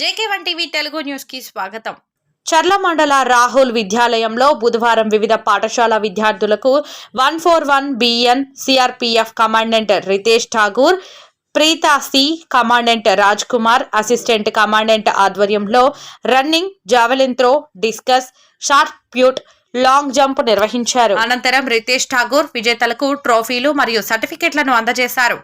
JK one TV Telugu న్యూస్కి స్వాగతం. చర్ల మండల రాహుల్ విద్యాలయంలో బుధవారం వివిధ పాఠశాల విద్యార్థులకు one four one BN CRPF commandant Ritesh Thakur Preetha C commandant Raj Kumar assistant commandant ఆధ్వర్యంలో running javelin throw discus shot put long jump నిర్వహించారు. అనంతరం రితేష్ ఠాగూర్ విజేతలకు ట్రోఫీలు మరియు సర్టిఫికెట్లను అందజేశారు.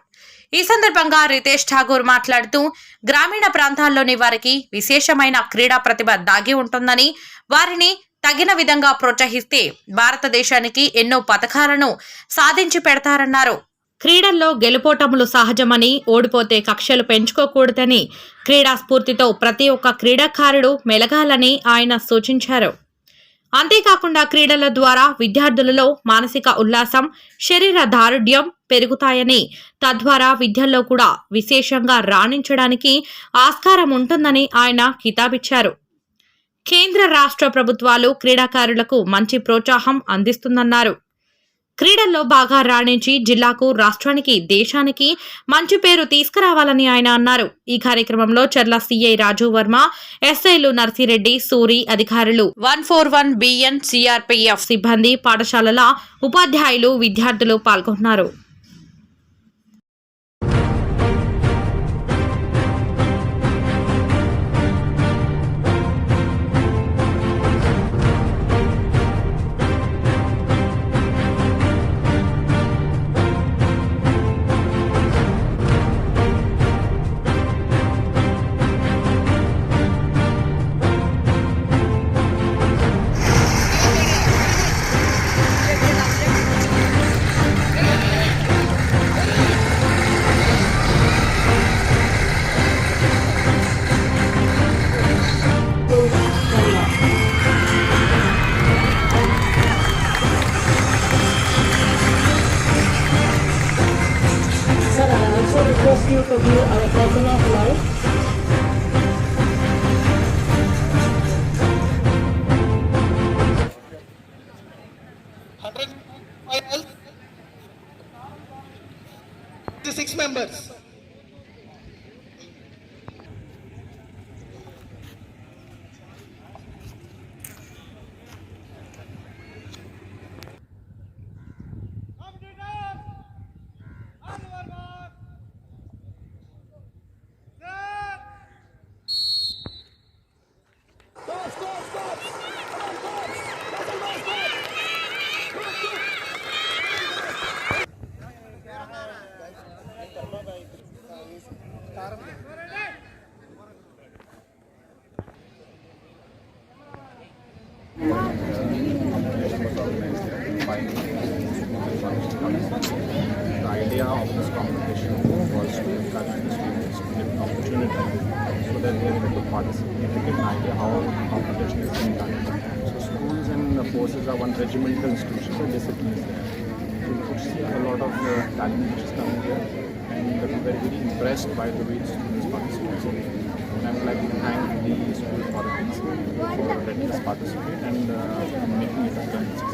ఈ సందర్భంగా రితేష్ ఠాగూర్ మాట్లాడుతూ గ్రామీణ ప్రాంతాల్లోని వారికి విశేషమైన క్రీడా ప్రతిభ దాగి ఉంటుందని వారిని తగిన విధంగా ప్రోత్సహిస్తే భారతదేశానికి ఎన్నో పథకాలను సాధించి పెడతారన్నారు. క్రీడల్లో గెలుపోటములు సహజమని ఓడిపోతే కక్షలు పెంచుకోకూడదని క్రీడా స్ఫూర్తితో ప్రతి ఒక్క క్రీడాకారుడు మెలగాలని ఆయన సూచించారు. అంతేకాకుండా క్రీడల ద్వారా విద్యార్థులలో మానసిక ఉల్లాసం శరీర దారుఢ్యం పెరుగుతాయని తద్వారా విద్యల్లో కూడా విశేషంగా రాణించడానికి ఆస్కారం ఉంటుందని ఆయన కితాబిచ్చారు. కేంద్ర రాష్ట్ర ప్రభుత్వాలు క్రీడాకారులకు మంచి ప్రోత్సాహం అందిస్తుందన్నారు. క్రీడల్లో బాగా రాణించి జిల్లాకు రాష్ట్రానికి దేశానికి మంచి పేరు తీసుకురావాలని ఆయన అన్నారు. ఈ కార్యక్రమంలో చర్ల సిఐ రాజు వర్మ ఎస్ఐలు నర్సిరెడ్డి సూరి అధికారులు one four one BN CRPF సిబ్బంది పాఠశాలల ఉపాధ్యాయులు విద్యార్థులు పాల్గొన్నారు. Rescue for you our lesson of life. six members. The idea of this competition was to encourage the students to an opportunity so that they able to participate to get an idea how competition is being done. So schools and forces are one regimental institution, so discipline is there. So you could see a lot of uh, talent which is coming here and were very, very impressed by the way the students participate. And I would like to thank the school authorities for letting us participate and uh, making it a.